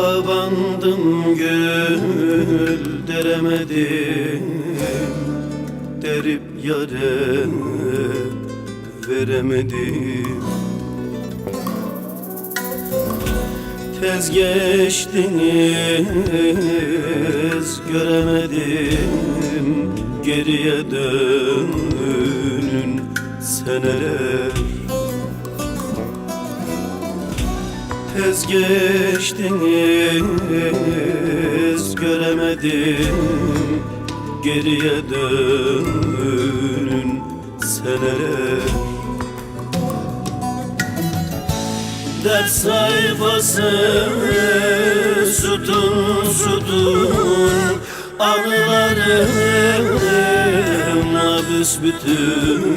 Kabandım gül deremedim Derip yare veremedim. Tez geçtiniz göremedim Geriye dönün seneler Tez geçtiniz göremedim. Geriye dönün seneler. Ders sayfası sütun sütun. Anılarımla büsbütün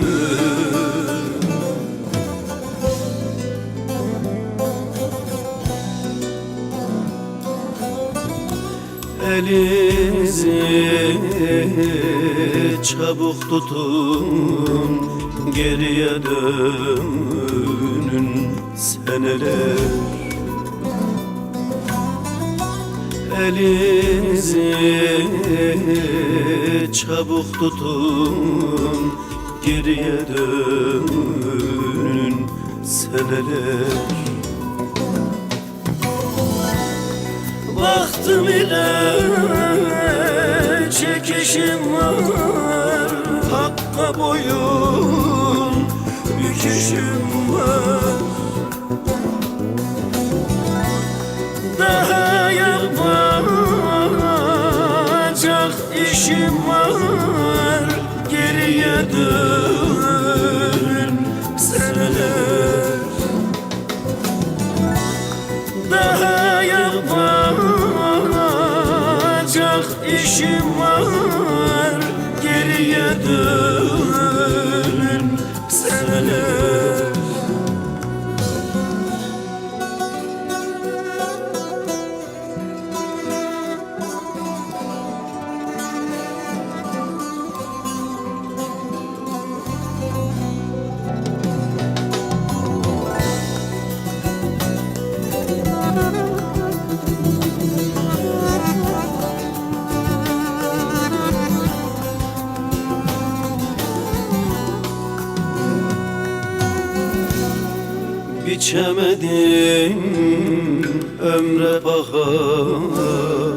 Elinizi çabuk tutun Geriye dönün seneler. Elinizi çabuk tutun Geriye dönün seneler Baktım ile çekişim var. Hakka boyun büküşüm var. Daha yapacak işim var işim var Geriye dön seneler Biçemedim ömre bahar.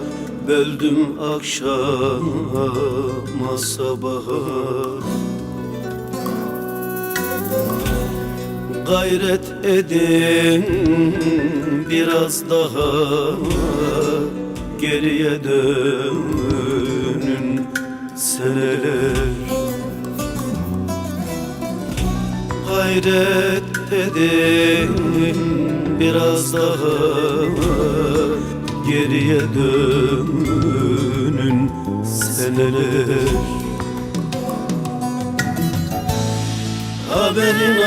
Böldüm akşama sabaha Gayret edin biraz daha. Geriye dönün seneler. Gayret edin biraz daha Geriye dönün seneler. Haberin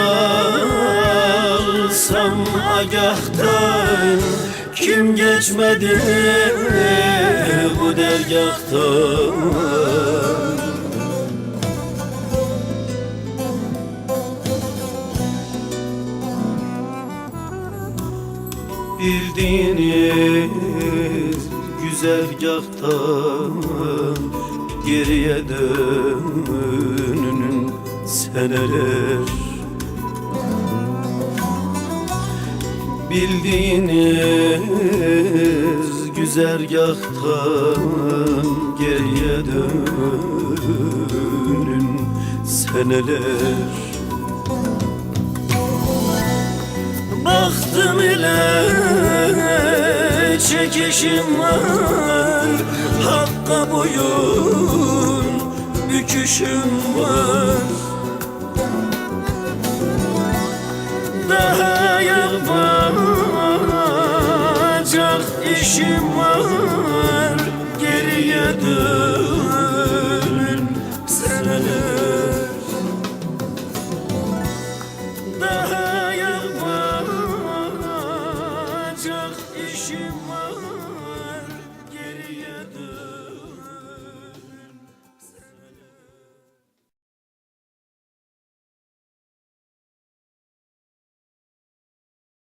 alsam agahtan Kim geçmedi bu dergahtan güzergahtan geriye dönün seneler. Bildiğiniz güzergahtan geriye dönün seneler. Baktım ile çekişim var. Hakka boyun büküşüm var. Daha yapacak işim var